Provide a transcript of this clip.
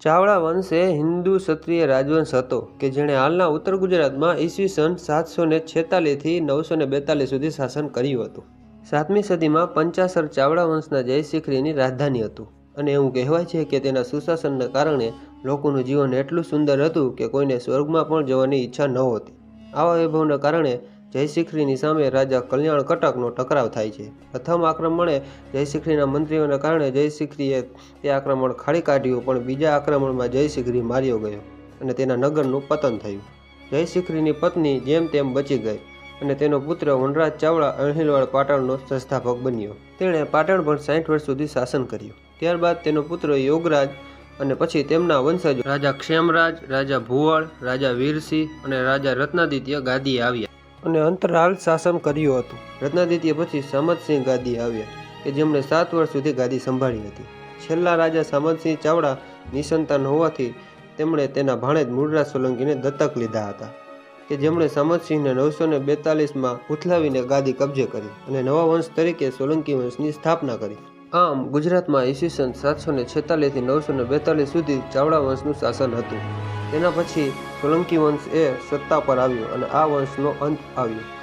ચાવડા વંશ એ હિન્દુ ક્ષત્રિય રાજવંશ હતો, કે જેણે હાલના ઉત્તર ગુજરાતમાં ઈસવીસન સાતસો ને છેતાલીસથી નવસો ને બેતાલીસ સુધી શાસન કર્યું હતું. સાતમી સદીમાં પંચાસર ચાવડા વંશના જયશિખરીની રાજધાની હતું અને એવું કહેવાય છે કે તેના સુશાસનના કારણે લોકોનું જીવન એટલું સુંદર હતું કે કોઈને સ્વર્ગમાં પણ જવાની ઈચ્છા નહોતી આવા વૈભવના કારણે જયશિખરીની સામે રાજા કલ્યાણ કટકનો ટકરાવ થાય છે. પ્રથમ આક્રમણે જયશિખરીના મંત્રીઓના કારણે જયશિખરીએ તે આક્રમણ ખાડી કાઢ્યું, પણ બીજા આક્રમણમાં જયશિખરી માર્યો ગયો અને તેના નગરનું પતન થયું. જયશિખરીની પત્ની જેમ તેમ બચી ગઈ અને તેનો પુત્ર વનરાજ ચાવડા અણહિલવાડ પાટણનો સંસ્થાપક બન્યો. તેણે પાટણ પર સાઠ વર્ષ સુધી શાસન કર્યું. ત્યારબાદ તેનો પુત્ર યોગરાજ અને પછી તેમના વંશજો રાજા ક્ષેમરાજ, રાજા ભુવળ, રાજા વીરસિંહ અને રાજા રત્નાદિત્ય ગાદીએ આવ્યા. અને અંતરાલ શાસન કર્યું હતું. રત્નાદિત્ય પછી સામતસિંહ ગાદી આવ્યા, કે જેમણે સાત વર્ષ સુધી ગાદી સંભાળી હતી. છેલ્લા રાજા સામતસિંહ ચાવડા નિસંતાન હોવાથી તેમણે તેના ભાણેજ મૂળરાજ સોલંકીને દત્તક લીધા હતા, કે જેમણે સામતસિંહને નવસો ને બેતાલીસમાં ઉથલાવીને ગાદી કબજે કરી અને નવા વંશ તરીકે સોલંકી વંશની સ્થાપના કરી. આમ ગુજરાતમાં ઈસવીસન સાતસો ને છેતાલીસથી નવસો ને બેતાલીસ સુધી ચાવડા વંશનું શાસન હતું. તેના પછી સોલંકી વંશ એ સત્તા પર આવ્યો અને આ વંશનો અંત આવ્યો.